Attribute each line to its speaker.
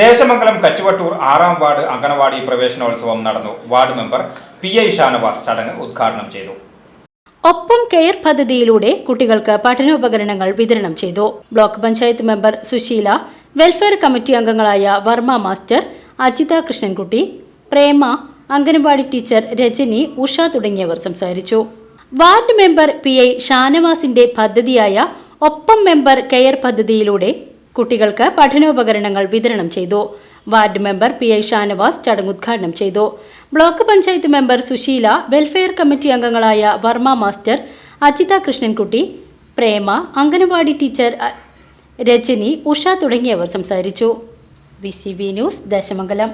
Speaker 1: ദേശമംഗലം കറ്റുവട്ടൂർ ആറാം വാർഡ് അങ്കണവാടി പ്രവേശനോത്സവം നടന്നു. Ward member P I Shanavas ചടങ്ങ് ഉദ്ഘാടനം ചെയ്തു.
Speaker 2: ഒപ്പം കെയർ പദ്ധതിയിലൂടെ കുട്ടികൾക്ക് പഠനോപകരണങ്ങൾ വിതരണം ചെയ്തു. Block panchayat member Susheela welfare committee അംഗങ്ങളായ വർമ്മ മാസ്റ്റർ അജിത കൃഷ്ണൻകുട്ടി പ്രേമ അംഗനവാടി ടീച്ചർ രജനി ഉഷ തുടങ്ങിയവർ സംസാരിച്ചു. വാർഡ് മെമ്പർ പി ഐ ഷാനവാസിന്റെ പദ്ധതിയായ ഒപ്പം മെമ്പർ കെയർ പദ്ധതിയിലൂടെ കുട്ടികൾക്ക് പഠനോപകരണങ്ങൾ വിതരണം ചെയ്തു. Ward member P I Shanavas ചടങ്ങ് ഉദ്ഘാടനം ചെയ്തു. Block panchayat member Susheela welfare committee അംഗങ്ങളായ വർമ്മ മാസ്റ്റർ അജിത കൃഷ്ണൻകുട്ടി പ്രേമ അംഗനവാടി ടീച്ചർ രജനി ഉഷ തുടങ്ങിയവർ സംസാരിച്ചു. V C news Desamangalam.